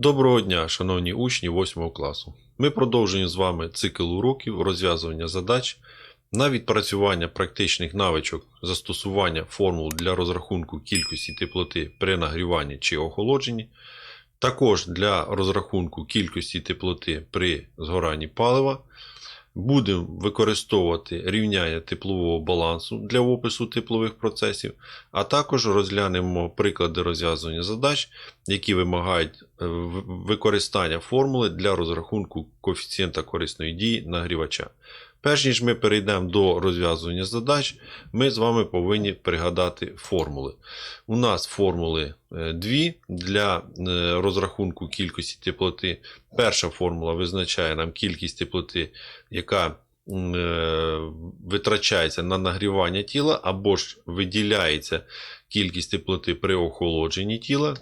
Доброго дня, шановні учні 8 класу. Ми продовжуємо з вами цикл уроків розв'язування задач на відпрацювання практичних навичок застосування формул для розрахунку кількості теплоти при нагріванні чи охолодженні, також для розрахунку кількості теплоти при згоранні палива. Будемо використовувати рівняння теплового балансу для опису теплових процесів, а також розглянемо приклади розв'язування задач, які вимагають е, використання формули для розрахунку коефіцієнта корисної дії нагрівача. Перш ніж ми перейдемо до розв'язування задач, ми з вами повинні пригадати формули. У нас формули е, дві для е, розрахунку кількості теплоти. Перша формула визначає нам кількість теплоти, яка е, витрачається на нагрівання тіла, або ж виділяється кількість теплоти при охолодженні тіла.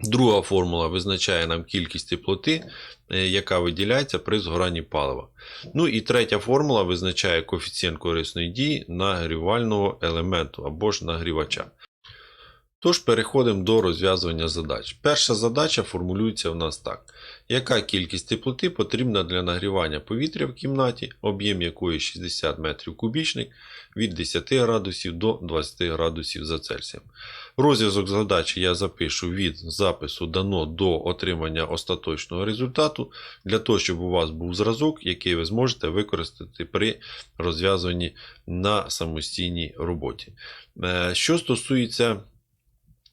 Друга формула визначає нам кількість теплоти, е, яка виділяється при згоранні палива. Ну і третя формула визначає коефіцієнт корисної дії нагрівального елементу або ж нагрівача. Тож переходимо до розв'язування задач. Перша задача формулюється в нас так: яка кількість теплоти потрібна для нагрівання повітря в кімнаті, об'єм якої 60 метрів кубічних від 10 градусів до 20 градусів за Цельсієм. Розв'язок задачі я запишу від запису дано до отримання остаточного результату, для того, щоб у вас був зразок, який ви зможете використати при розв'язуванні на самостійній роботі. Е, Що стосується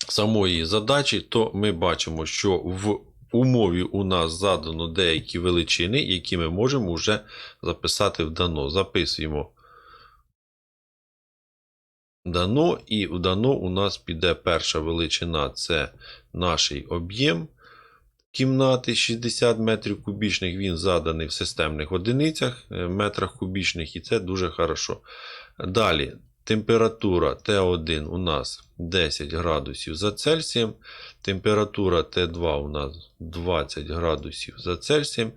самої задачі, то ми бачимо, що в умові у нас задано деякі величини, які ми можемо вже записати в дано. Записуємо дано, і в дано у нас піде перша величина це наш об'єм кімнати 60 метрів кубічних. Він заданий в системних одиницях, е, метрах кубічних, і це дуже хорошо. Далі. Температура Т1 у нас 10 градусів за Цельсієм. Температура Т2 у нас 20 градусів за Цельсієм.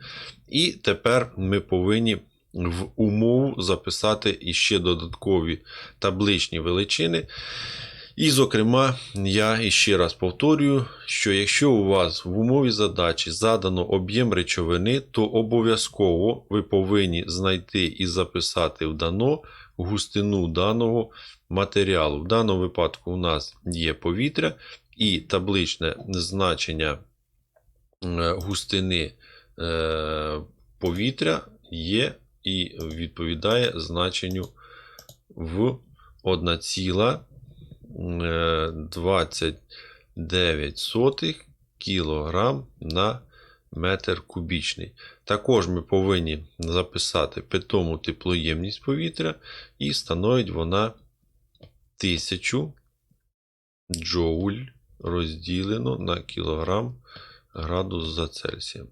І тепер ми повинні в умову записати іще додаткові табличні величини. І, зокрема, я іще раз повторюю, що якщо у вас в умові задачі задано об'єм речовини, то обов'язково ви повинні знайти і записати в дано густину даного матеріалу. В даному випадку у нас є повітря, і табличне значення е, густини е, повітря є і відповідає значенню в 1,29 кг на метр кубічний. Також ми повинні записати питому теплоємність повітря, і становить вона 1000 джоуль розділено на кілограм градус за Цельсієм.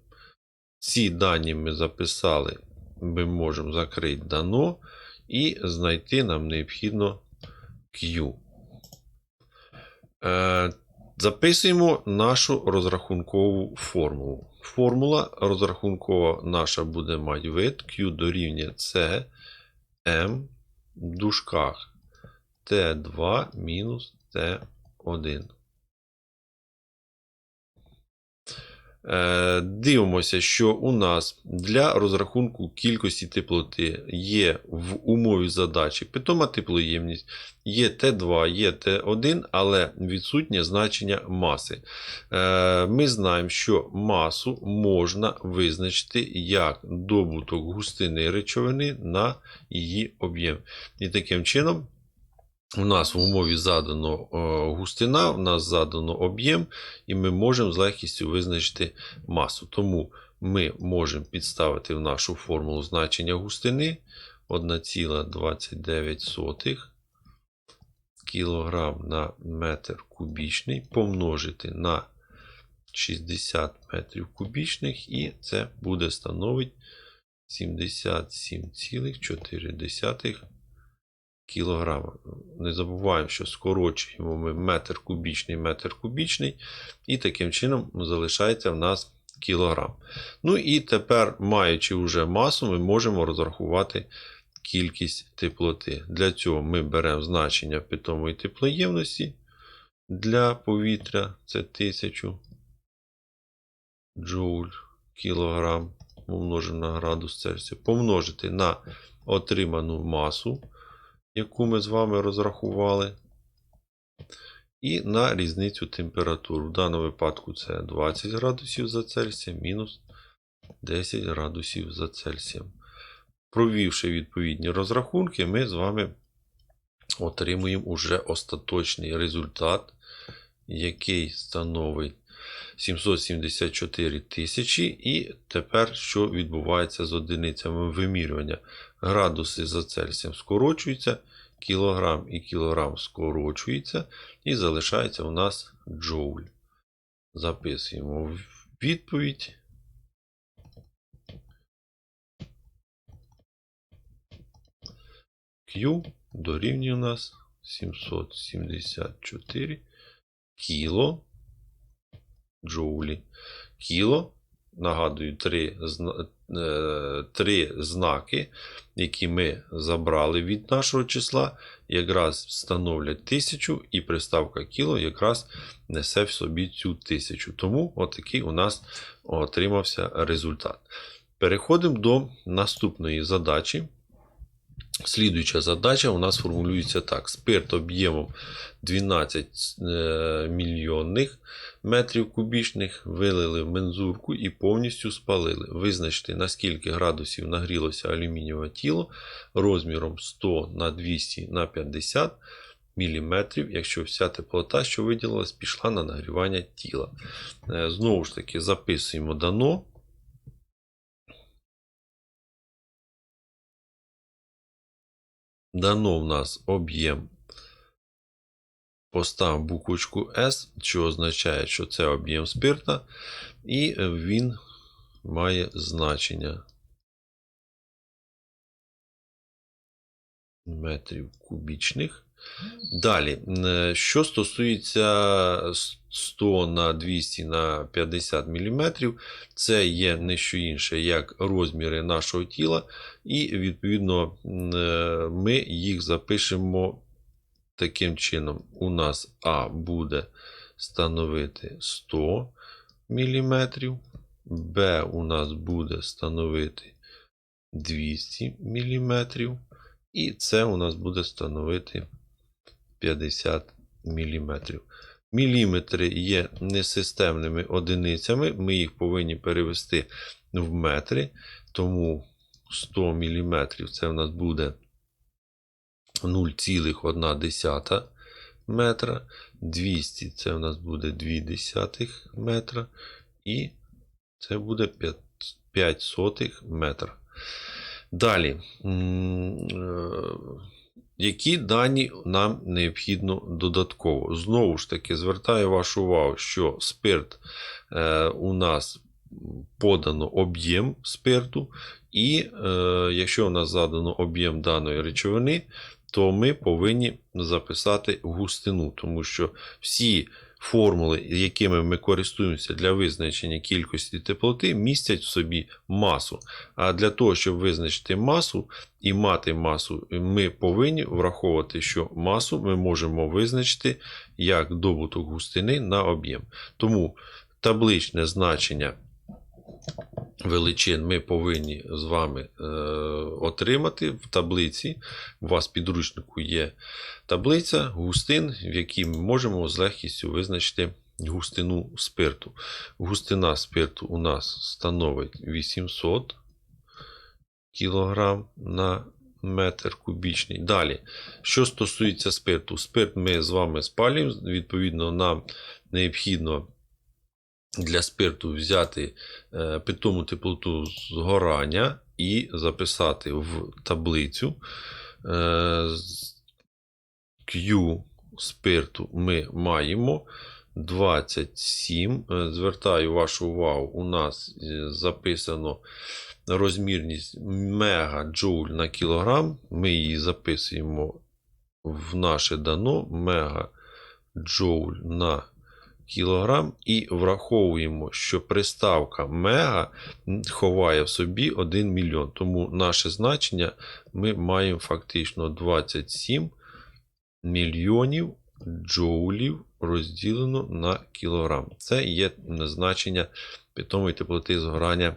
Ці дані ми записали, ми можемо закрити дано і знайти нам необхідно Q. Е, Записуємо нашу розрахункову формулу. Формула розрахункова наша буде мати вид Q дорівнює C M в дужках T2 мінус T1. Дивимося, що у нас для розрахунку кількості теплоти є в умові задачі питома теплоємність, є Т2, є Т1, але відсутнє значення маси. Е, Ми знаємо, що масу можна визначити як добуток густини речовини на її об'єм. І таким чином. У нас в умові задано е, густина, у нас задано об'єм, і ми можемо з легкістю визначити масу. Тому ми можемо підставити в нашу формулу значення густини 1,29 кг на метр кубічний, помножити на 60 метрів кубічних, і це буде становити 77,4 кілограма. Не забуваємо, що скорочуємо ми метр кубічний, метр кубічний, і таким чином залишається в нас кілограм. Ну і тепер, маючи вже масу, ми можемо розрахувати кількість теплоти. Для цього ми беремо значення питомої теплоємності для повітря, це 1000 джоуль кілограм умножимо на градус Цельсія, помножити на отриману масу, яку ми з вами розрахували, і на різницю температур. В даному випадку це 20 градусів за Цельсієм мінус 10 градусів за Цельсієм. Провівши відповідні розрахунки, ми з вами отримуємо уже остаточний результат, який становить 774 тисячі. І тепер, що відбувається з одиницями вимірювання? Градуси за Цельсієм скорочуються, кілограм і кілограм скорочується, і залишається у нас джоуль. Записуємо відповідь. Q дорівнює у нас 774 кіло джоулі. Кіло, нагадую, три, е, три знаки, які ми забрали від нашого числа, якраз становлять тисячу, і приставка кіло якраз несе в собі цю тисячу. Тому отакий у нас отримався результат. Переходимо до наступної задачі. Слідуюча задача у нас формулюється так: спирт об'ємом 12 е, мільйонних метрів кубічних вилили в мензурку і повністю спалили. Визначте, наскільки градусів нагрілося алюмінієве тіло розміром 100 на 200 на 50 міліметрів, якщо вся теплота, що виділилась, пішла на нагрівання тіла. Е, Знову ж таки, записуємо дано. Дано в нас об'єм. Постав буквочку S, що означає, що це об'єм спирта, і він має значення метрів кубічних. Далі, е, що стосується 100 на 200 на 50 мм, це є не що інше, як розміри нашого тіла, і відповідно е, ми їх запишемо таким чином. У нас А буде становити 100 мм, Б у нас буде становити 200 мм, і С у нас буде становити 50 мм. Міліметри є несистемними одиницями, ми їх повинні перевести в метри, тому 100 мм це у нас буде 0,1 метра, 200 це у нас буде 0,2 метра, і це буде 5, 5 сотих метра. Далі, е, які дані нам необхідно додатково? Знову ж таки, звертаю вашу увагу, що спирт е, у нас подано об'єм спирту, і е, якщо у нас задано об'єм даної речовини, то ми повинні записати густину, тому що всі формули, якими ми користуємося для визначення кількості теплоти, містять в собі масу. А для того, щоб визначити масу і мати масу, ми повинні враховувати, що масу ми можемо визначити як добуток густини на об'єм. Тому табличне значення величин ми повинні з вами е, отримати в таблиці. У вас в підручнику є таблиця густин, в якій ми можемо з легкістю визначити густину спирту. Густина спирту у нас становить 800 кг на метр кубічний. Далі, що стосується спирту, спирт ми з вами спалюємо, відповідно, нам необхідно для спирту взяти е, питому теплоту згорання і записати в таблицю. Е, Q спирту ми маємо 27. Е, Звертаю вашу увагу, у нас е, записано розмірність мегаджоуль на кілограм. Ми її записуємо в наше дано мегаджоуль на кілограм і враховуємо, що приставка мега ховає в собі 1 мільйон. Тому наше значення ми маємо фактично 27 мільйонів джоулів розділено на кілограм. Це є значення питомої теплоти згорання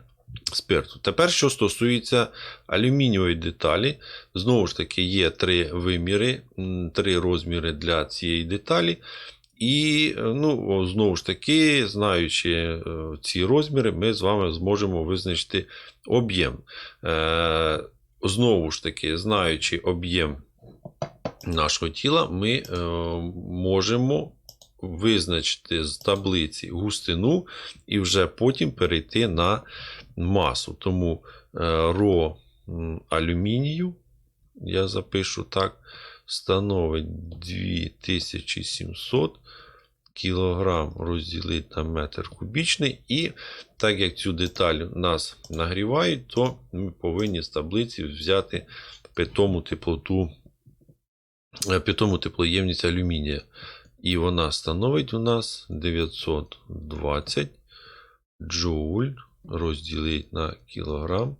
спирту. Тепер, що стосується алюмінієвої деталі, знову ж таки, є три виміри, три розміри для цієї деталі. І е, ну, знову ж таки, знаючи е, ці розміри, ми з вами зможемо визначити об'єм. Е, Знову ж таки, знаючи об'єм нашого тіла, ми можемо визначити з таблиці густину і вже потім перейти на масу. Тому ро алюмінію, я запишу так, становить 2700 кілограм розділити на метр кубічний. І так як цю деталь нас нагрівають, то ми повинні з таблиці взяти питому теплоту, е, питому теплоємність алюмінія. І вона становить у нас 920 джоуль розділити на кілограм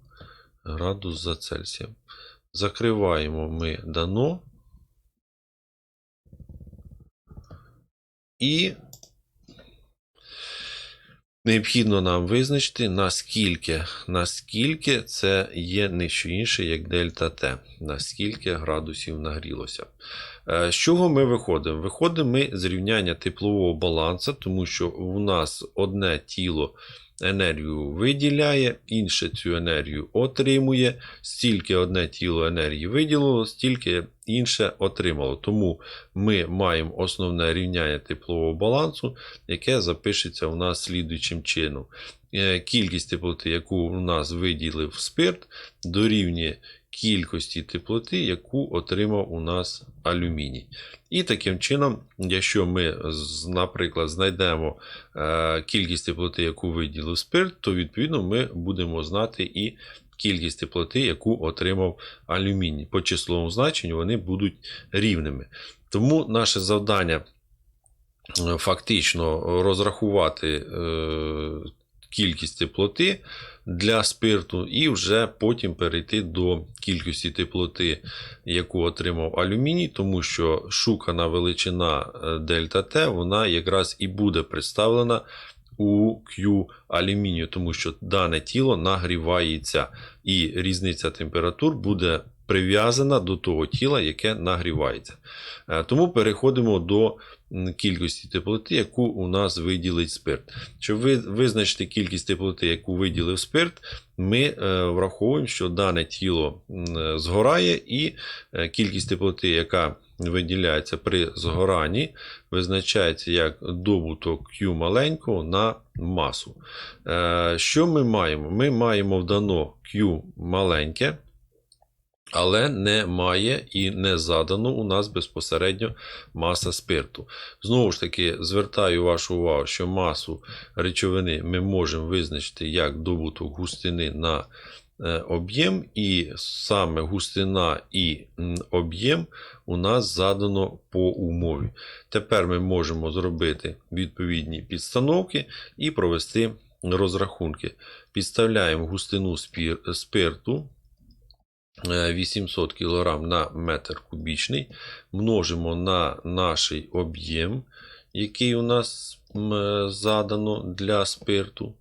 градус за Цельсієм. Закриваємо ми дано. І необхідно нам визначити, наскільки, наскільки це є не що інше, як дельта Т, наскільки градусів нагрілося. Е, З чого ми виходимо? Виходимо ми з рівняння теплового балансу, тому що у нас одне тіло енергію виділяє, інше цю енергію отримує. Стільки одне тіло енергії виділило, стільки інше отримало. Тому ми маємо основне рівняння теплового балансу, яке запишеться у нас слідуючим чином. Е, Кількість теплоти, яку у нас виділив спирт, дорівнює кількості теплоти, яку отримав у нас алюміній. І таким чином, якщо ми, наприклад, знайдемо е, кількість теплоти, яку виділив спирт, то відповідно ми будемо знати і кількість теплоти, яку отримав алюміній. По числовому значенню вони будуть рівними. Тому наше завдання е, фактично розрахувати е, кількість теплоти для спирту, і вже потім перейти до кількості теплоти, яку отримав алюміній, тому що шукана величина е, дельта Т, вона якраз і буде представлена у Q алюмінію, тому що дане тіло нагрівається, і різниця температур буде прив'язана до того тіла, яке нагрівається. Е, Тому переходимо до кількості теплоти, яку у нас виділить спирт. Щоб визначити кількість теплоти, яку виділив спирт, ми е, враховуємо, що дане тіло е, згорає, і е, кількість теплоти, яка виділяється при згоранні, визначається як добуток Q маленького на масу. Що ми маємо? Ми маємо вдано Q маленьке. Але немає і не задано у нас безпосередньо маса спирту. Знову ж таки, звертаю вашу увагу, що масу речовини ми можемо визначити як добуток густини на е, об'єм, і саме густина і об'єм у нас задано по умові. Тепер ми можемо зробити відповідні підстановки і провести розрахунки. Підставляємо густину спирту. Е, 800 кг на метр кубічний, множимо на наш об'єм, який у нас е, задано для спирту,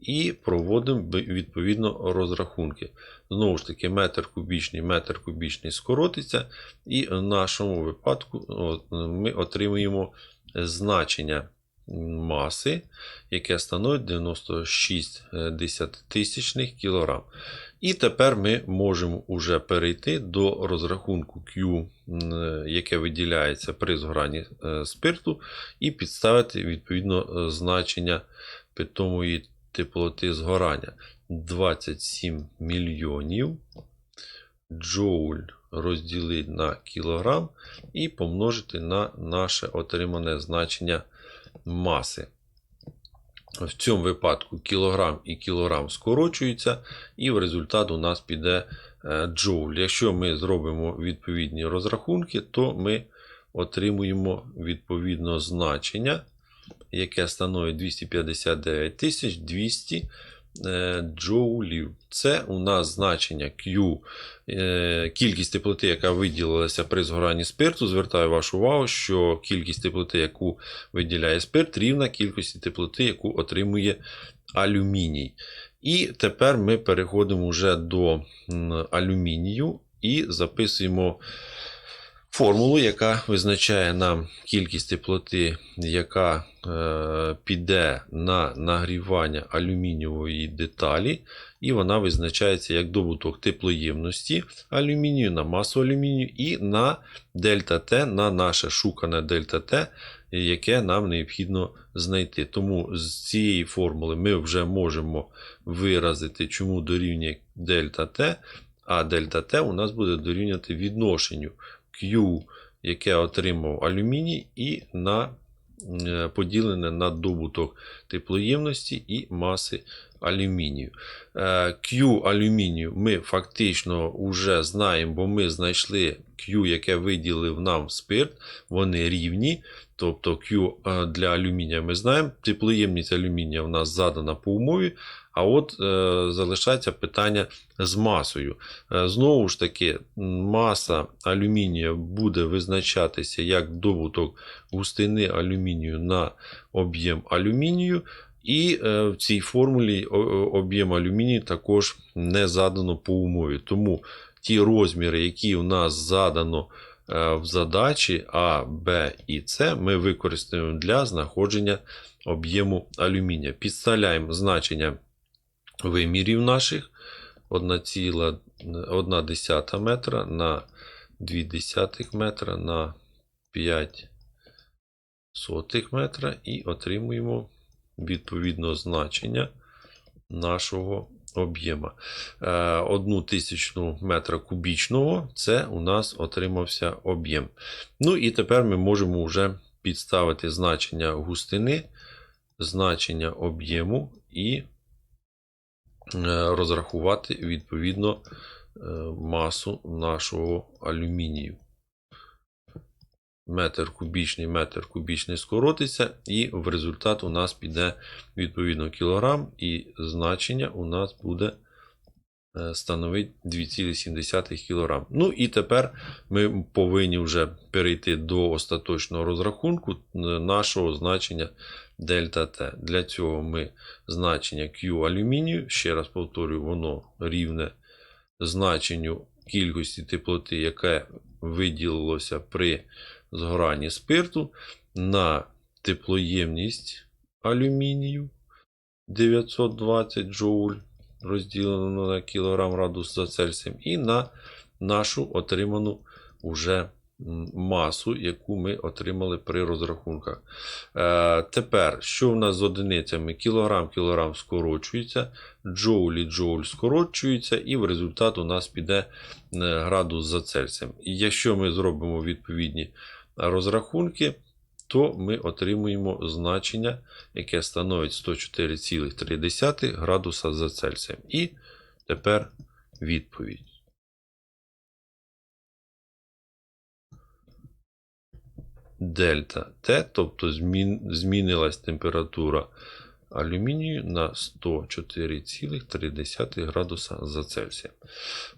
і проводимо відповідно розрахунки. Знову ж таки, метр кубічний, метр кубічний скоротиться, і в нашому випадку ми отримуємо значення маси, яке становить 96 десятитисячних кілограм. І тепер ми можемо уже перейти до розрахунку Q, яке виділяється при згоранні е, спирту, і підставити відповідно е, значення питомої теплоти згорання 27 мільйонів джоуль розділити на кілограм і помножити на наше отримане значення маси. В цьому випадку кілограм і кілограм скорочуються, і в результат у нас піде е, джоуль. Якщо ми зробимо відповідні розрахунки, то ми отримуємо відповідно значення, яке становить 259 200 е, джоулів. Це у нас значення Q, е, кількість теплоти, яка виділилася при згоранні спирту. Звертаю вашу увагу, що кількість теплоти, яку виділяє спирт, рівна кількості теплоти, яку отримує алюміній. І тепер ми переходимо вже до алюмінію і записуємо формулу, яка визначає нам кількість теплоти, яка е, піде на нагрівання алюмінієвої деталі, і вона визначається як добуток теплоємності алюмінію на масу алюмінію і на дельта Т, на наше шукане дельта Т, яке нам необхідно знайти. Тому з цієї формули ми вже можемо виразити, чому дорівнює дельта Т, а дельта Т у нас буде дорівнювати відношенню Яке отримав алюміній, і на е, поділене на добуток теплоємності і маси алюмінію. Е, Q алюмінію ми фактично вже знаємо, бо ми знайшли Q, яке виділив нам спирт, вони рівні. Тобто Q е, для алюмінія ми знаємо, теплоємність алюмінія в нас задана по умові, а от е, залишається питання з масою. Е, Знову ж таки, маса алюмінія буде визначатися як добуток густини алюмінію на об'єм алюмінію. І е, в цій формулі об'єм алюмінію також не задано по умові. Тому ті розміри, які у нас задано е, в задачі А, Б і С, ми використаємо для знаходження об'єму алюмінія. Підставляємо значення вимірів наших 1,1 метра на 0,2 метра на 5 сотих метра і отримуємо відповідно значення нашого об'єма. Е, Одну тисячну метра кубічного це у нас отримався об'єм. Ну і тепер ми можемо вже підставити значення густини, значення об'єму і е, розрахувати відповідно е, масу нашого алюмінію. Метр кубічний, метр кубічний скоротиться, і в результат у нас піде відповідно кілограм, і значення у нас буде е, становить 2,7 кг. Ну і тепер ми повинні вже перейти до остаточного розрахунку нашого значення дельта Т. Для цього ми значення Q алюмінію, ще раз повторюю, воно рівне значенню кількості теплоти, яке виділилося при згоранні спирту, на теплоємність алюмінію 920 джоуль розділено на кілограм градус за Цельсієм, і на нашу отриману уже масу, яку ми отримали при розрахунках. Е, тепер, що в нас з одиницями? Кілограм, кілограм скорочується, джоуль і джоуль скорочується, і в результат у нас піде е, градус за Цельсієм. І якщо ми зробимо відповідні розрахунки, то ми отримуємо значення, яке становить 104,3 градуса за Цельсієм. І тепер відповідь. Дельта Т, тобто змін, змінилась температура алюмінію на 104,3 градуса за Цельсієм.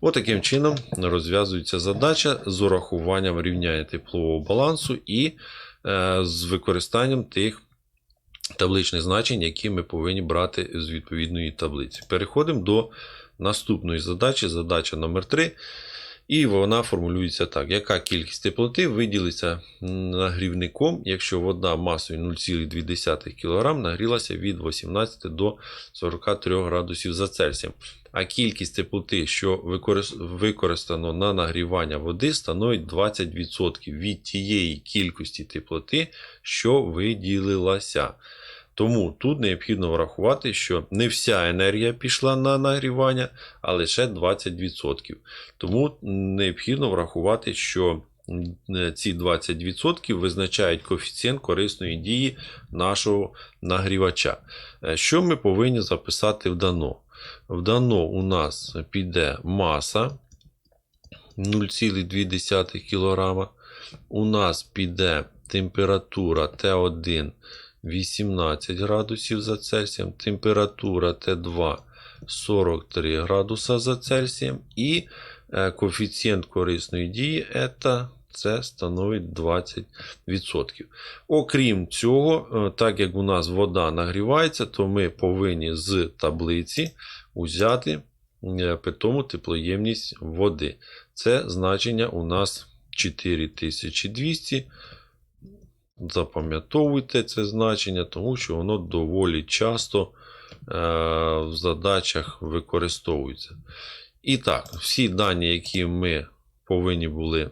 Отаким чином розв'язується задача з урахуванням рівняння теплового балансу і е, з використанням тих табличних значень, які ми повинні брати з відповідної таблиці. Переходимо до наступної задачі, задача номер 3. І вона формулюється так: яка кількість теплоти виділиться нагрівником, якщо вода масою 0,2 кг нагрілася від 18 до 43 градусів за Цельсієм. А кількість теплоти, що використано на нагрівання води, становить 20% від тієї кількості теплоти, що виділилася. Тому тут необхідно врахувати, що не вся енергія пішла на нагрівання, а лише 20%. Тому необхідно врахувати, що ці 20% визначають коефіцієнт корисної дії нашого нагрівача. Е, Що ми повинні записати в дано? В дано у нас піде маса 0,2 кг. У нас піде температура Т1 18 градусів за Цельсієм, температура Т2 43 градуса за Цельсієм. І е, коефіцієнт корисної дії это, це становить 20%. Окрім цього, е, так як у нас вода нагрівається, то ми повинні з таблиці взяти е, питому теплоємність води. Це значення у нас 4200. Запам'ятовуйте це значення, тому що воно доволі часто е, в задачах використовується. І так, всі дані, які ми повинні були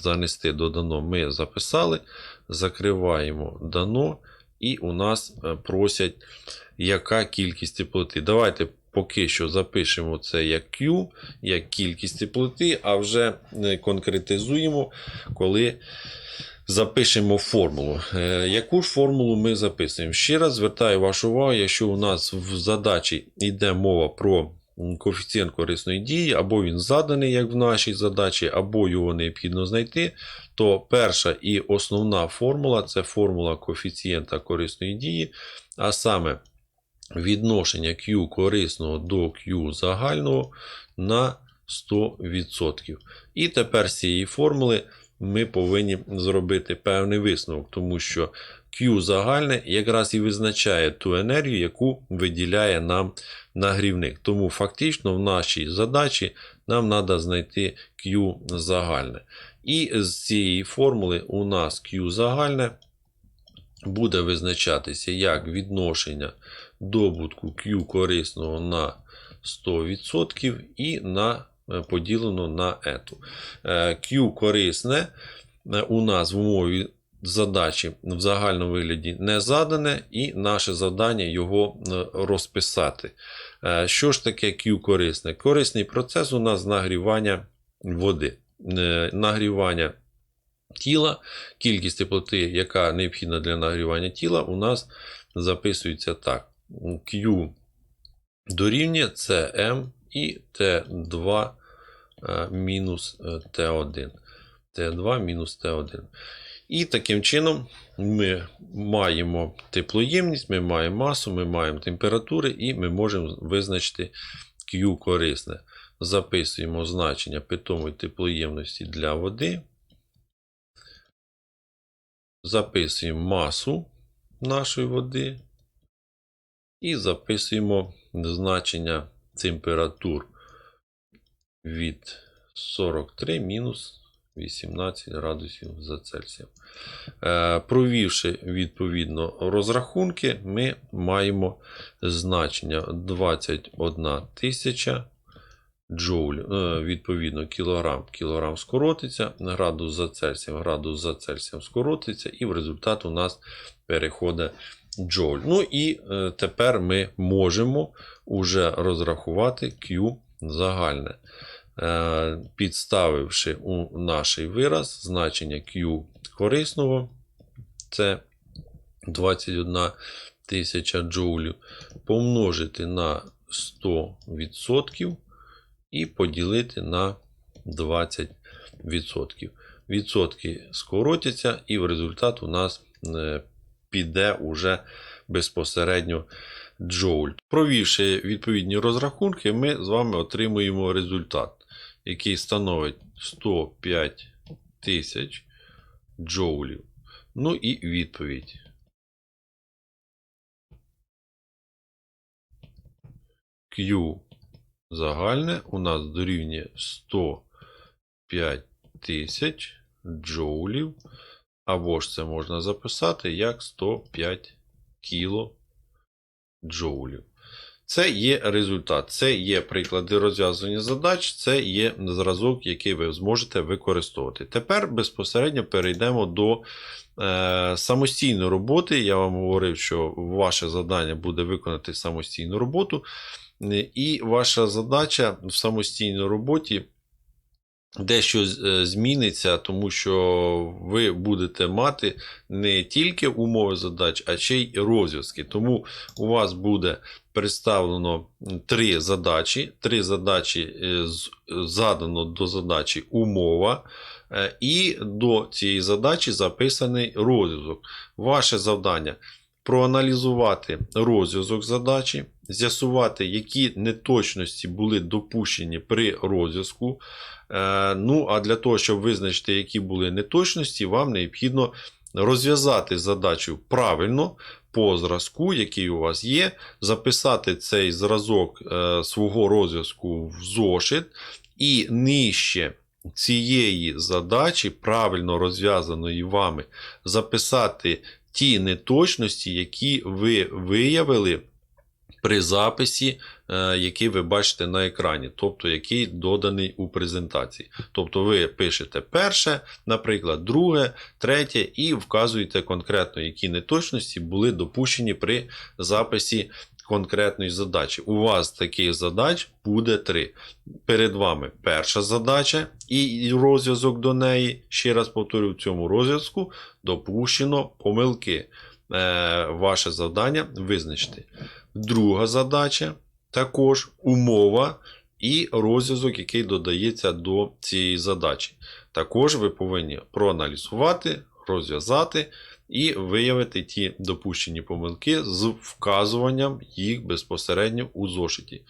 занести до дано, ми записали. Закриваємо дано, і у нас е, просять, яка кількість теплоти. Давайте поки що запишемо це як Q, як кількість теплоти, а вже е, конкретизуємо, коли запишемо формулу. Е, Яку ж формулу ми записуємо? Ще раз звертаю вашу увагу, якщо у нас в задачі йде мова про коефіцієнт корисної дії, або він заданий, як в нашій задачі, або його необхідно знайти, то перша і основна формула це формула коефіцієнта корисної дії, а саме відношення Q корисного до Q загального на 100%. І тепер з цієї формули ми повинні зробити певний висновок, тому що Q загальне якраз і визначає ту енергію, яку виділяє нам нагрівник. Тому фактично в нашій задачі нам треба знайти Q загальне. І з цієї формули у нас Q загальне буде визначатися як відношення добутку Q корисного на 100% і на поділено на ету. Е, Q корисне е, у нас в умові задачі в загальному вигляді не задане, і наше завдання його е, розписати. Е, Що ж таке Q корисне? Корисний процес у нас нагрівання води. Е, Нагрівання тіла, кількість теплоти, яка необхідна для нагрівання тіла, у нас записується так. Q дорівнює CM і T2 е, мінус е, T1. T2 мінус T1. І таким чином ми маємо теплоємність, ми маємо масу, ми маємо температури, і ми можемо визначити Q корисне. Записуємо значення питомої теплоємності для води. Записуємо масу нашої води. І записуємо значення температур від 43 мінус 18 градусів за Цельсієм. Е, Провівши відповідно розрахунки, ми маємо значення 21 тисяча джоуль, е, відповідно, кілограм, кілограм скоротиться, градус за Цельсієм, градус за Цельсієм скоротиться, і в результат у нас переходить джоуль. Ну і е, тепер ми можемо уже розрахувати Q загальне. Е, Підставивши у наш вираз значення Q корисного, це 21 тисяча джоулів, помножити на 100% і поділити на 20%. Відсотки скоротяться, і в результат у нас е, піде уже безпосередньо джоуль. Провівши відповідні розрахунки, ми з вами отримуємо результат, який становить 105 тисяч джоулів. Ну і відповідь. Q загальне у нас дорівнює 105 тисяч джоулів. Або ж це можна записати як 105 кіло джоулів. Це є результат, це є приклади розв'язування задач, це є зразок, який ви зможете використовувати. Тепер безпосередньо перейдемо до е, самостійної роботи. Я вам говорив, що ваше завдання буде виконати самостійну роботу. І ваша задача в самостійній роботі дещо е, зміниться, тому що ви будете мати не тільки умови задач, а ще й розв'язки. Тому у вас буде представлено три задачі. Три задачі е, задано до задачі умова. е, І до цієї задачі записаний розв'язок. Ваше завдання проаналізувати розв'язок задачі, з'ясувати, які неточності були допущені при розв'язку. Е, Ну, а для того, щоб визначити, які були неточності, вам необхідно розв'язати задачу правильно по зразку, який у вас є, записати цей зразок е, свого розв'язку в зошит і нижче цієї задачі, правильно розв'язаної вами, записати ті неточності, які ви виявили при записі, який ви бачите на екрані, тобто який доданий у презентації. Тобто ви пишете перше, наприклад, друге, третє, і вказуєте конкретно, які неточності були допущені при записі конкретної задачі. У вас таких задач буде три. Перед вами перша задача і розв'язок до неї. Ще раз повторю, в цьому розв'язку допущено помилки. Е, Ваше завдання визначити. Друга задача також умова і розв'язок, який додається до цієї задачі. Також ви повинні проаналізувати, розв'язати і виявити ті допущені помилки з вказуванням їх безпосередньо у зошиті.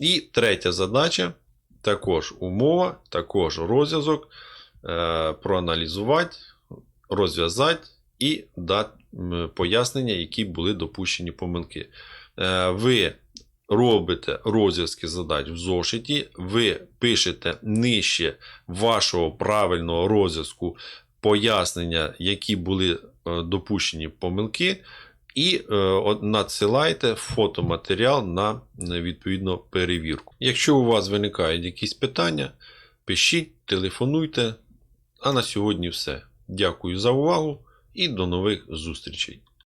І третя задача також умова, також розв'язок, е, проаналізувати, розв'язати і дати пояснення, які були допущені помилки. Е, Ви робите розв'язки задач в зошиті, ви пишете нижче вашого правильного розв'язку пояснення, які були е, допущені помилки, і е, от надсилайте фотоматеріал на відповідну перевірку. Якщо у вас виникають якісь питання, пишіть, телефонуйте. А на сьогодні все. Дякую за увагу і до нових зустрічей.